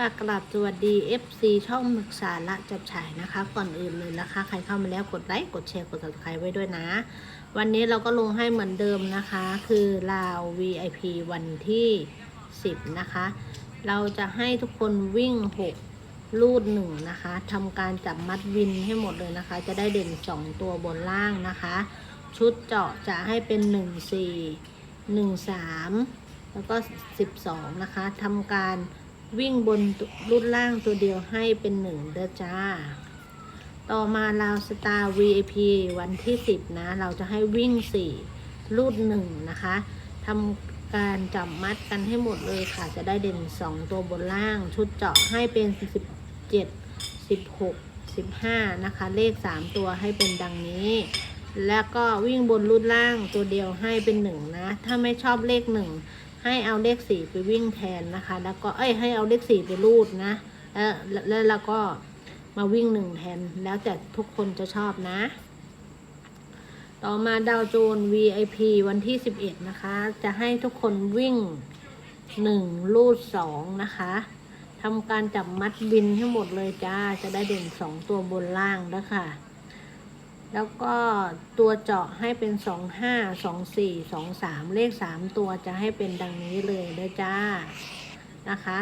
ค่ะกราบสวัสดี FC ช่องมึกษาละจับฉายนะคะ ก่อนอื่นเลยนะคะ ใครเข้ามาแล้วกดไลค์กดแชร์กด subscribe ไว้ด้วยนะ วันนี้เราก็ลงให้เหมือนเดิมนะคะ คือลาว VIP วันที่ 10 นะคะ เราจะให้ทุกคนวิ่ง 6 ลูดหนึ่งนะคะทำการจับมัดวินให้หมดเลยนะคะ จะได้เด่น 2 ตัวบนล่างนะคะ ชุดเจาะจะให้เป็น 1 4 1 3 แล้วก็ 12 นะคะทำการ วิ่งบนรุ่นล่างตัวเดียวให้เป็นหนึ่งเด้อจ้า ต่อมาลาสตาร์ VIP วันที่ 10 นะ เราจะให้วิ่ง 4 รูดหนึ่งนะคะทำการจับมัดกันให้หมดเลยค่ะ จะได้เด่น 2 ตัวบนล่าง ชุดเจาะให้เป็น 17 16 15 นะคะ เลข 3 ตัวให้เป็นดังนี้ แล้วก็วิ่งบนรุ่นล่างตัวเดียวให้เป็น 1 นะ ถ้าไม่ชอบเลข 1 ให้เอาเลข4ไปวิ่งแทนนะคะ แล้วก็เอ้ยให้เอาเลข4ไปรูดนะ แล้วแล้วเราก็มาวิ่งหนึ่งแทน แล้วแต่ทุกคนจะชอบนะ ต่อมาดาวโจน VIP วันที่ 11 นะคะ จะให้ทุกคนวิ่ง1ลูด 2 นะคะทำการจับมัดบินให้หมดเลยจ้า จะได้เด่น 2 ตัวบนล่างแล้วค่ะ แล้วก็ตัวเจาะให้เป็น2 5 2 4 2 3เลข3ตัวจะให้เป็นดังนี้เลยเด้อจ้านะคะ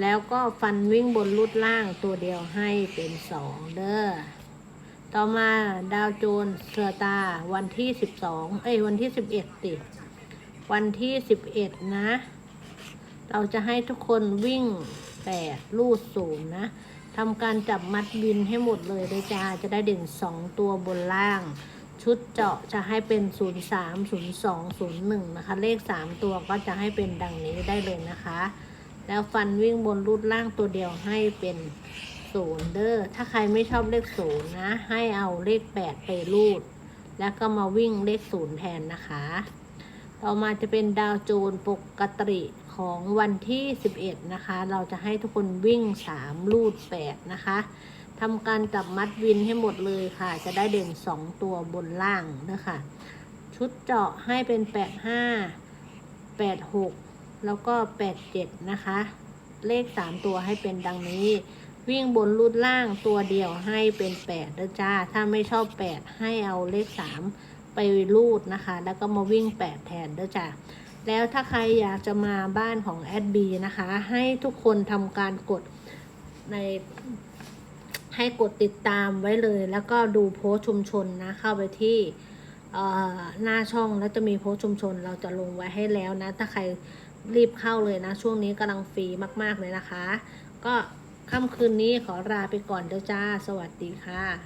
แล้วก็ฟันวิ่งบนรุดล่างตัวเดียวให้เป็น2เด้อต่อมาดาวโจนเสือตาวันที่12เอ้ยวันที่11ติดวันที่11นะ เราจะให้ทุกคนวิ่ง8ลูดศูนย์นะ ทำการจับมัดบินให้หมดเลยเลยจ้าจะได้เด่น 2 ตัวบนล่าง ชุดเจาะจะให้เป็น 0 3 0 2 0 1 นะคะ เลข 3 ตัวก็จะให้เป็นดังนี้ได้เลยนะคะ แล้วฟันวิ่งบนรูดล่างตัวเดียวให้เป็นศูนย์เด้อถ้าใครไม่ชอบเลขศูนย์นะ ให้เอาเลข 8 ไปรูด แล้วก็มาวิ่งเลขศูนย์แทนนะคะ ต่อมาจะเป็นดาวโจนปกติ ของวันที่ 11 นะคะ เราจะให้ทุกคนวิ่ง 3 ลูด 8 นะคะทำการจับมัดวินให้หมดเลยค่ะ จะได้เด่น 2 ตัวบนล่างนะคะ ชุดเจาะให้เป็น 85 86 แล้วก็ 87 นะคะ เลข 3 ตัวให้เป็นดังนี้วิ่งบนรูดล่างตัวเดียวให้เป็น8นะจ้า ถ้าไม่ชอบ8ให้เอาเลข3ไปรูดนะคะ แล้วก็มาวิ่ง8แทนเด้อจ้า แล้วถ้าใครอยากจะมาบ้านของแอดบีนะคะ ให้ทุกคนทำการกดในให้กดติดตามไว้เลย แล้วก็ดูโพสชุมชนนะ เข้าไปที่หน้าช่องแล้วจะมีโพสชุมชนเราจะลงไว้ให้แล้วนะ ถ้าใครรีบเข้าเลยนะ ช่วงนี้กำลังฟรีมากๆเลยนะคะ ก็ค่ำคืนนี้ขอลาไปก่อนเด้อจ้า สวัสดีค่ะ